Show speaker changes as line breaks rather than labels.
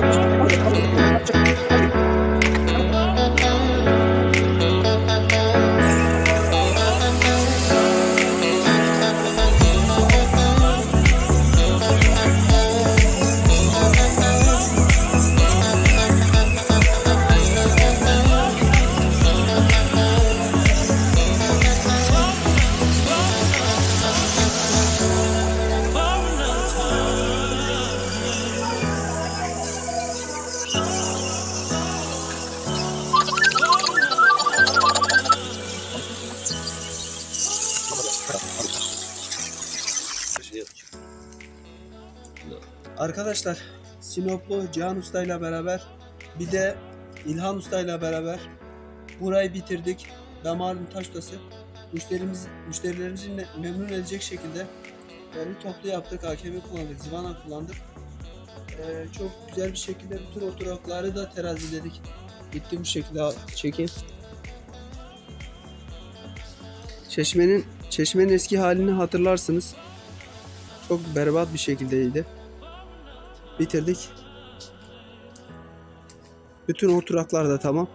Thank you.
Arkadaşlar Sinoplu Cihan Usta ile beraber bir de İlhan Usta ile beraber burayı bitirdik. Damarın taş ustası. Müşterimiz, müşterilerimizi me- memnun edecek şekilde derli toplu yaptık. AKM kullandık, zivana kullandık. Ee, çok güzel bir şekilde bütün oturakları da teraziledik. Bitti bu şekilde çekeyim. Çeşmenin çeşmenin eski halini hatırlarsınız. Çok berbat bir şekildeydi. Bitirdik. Bütün oturaklar da tamam.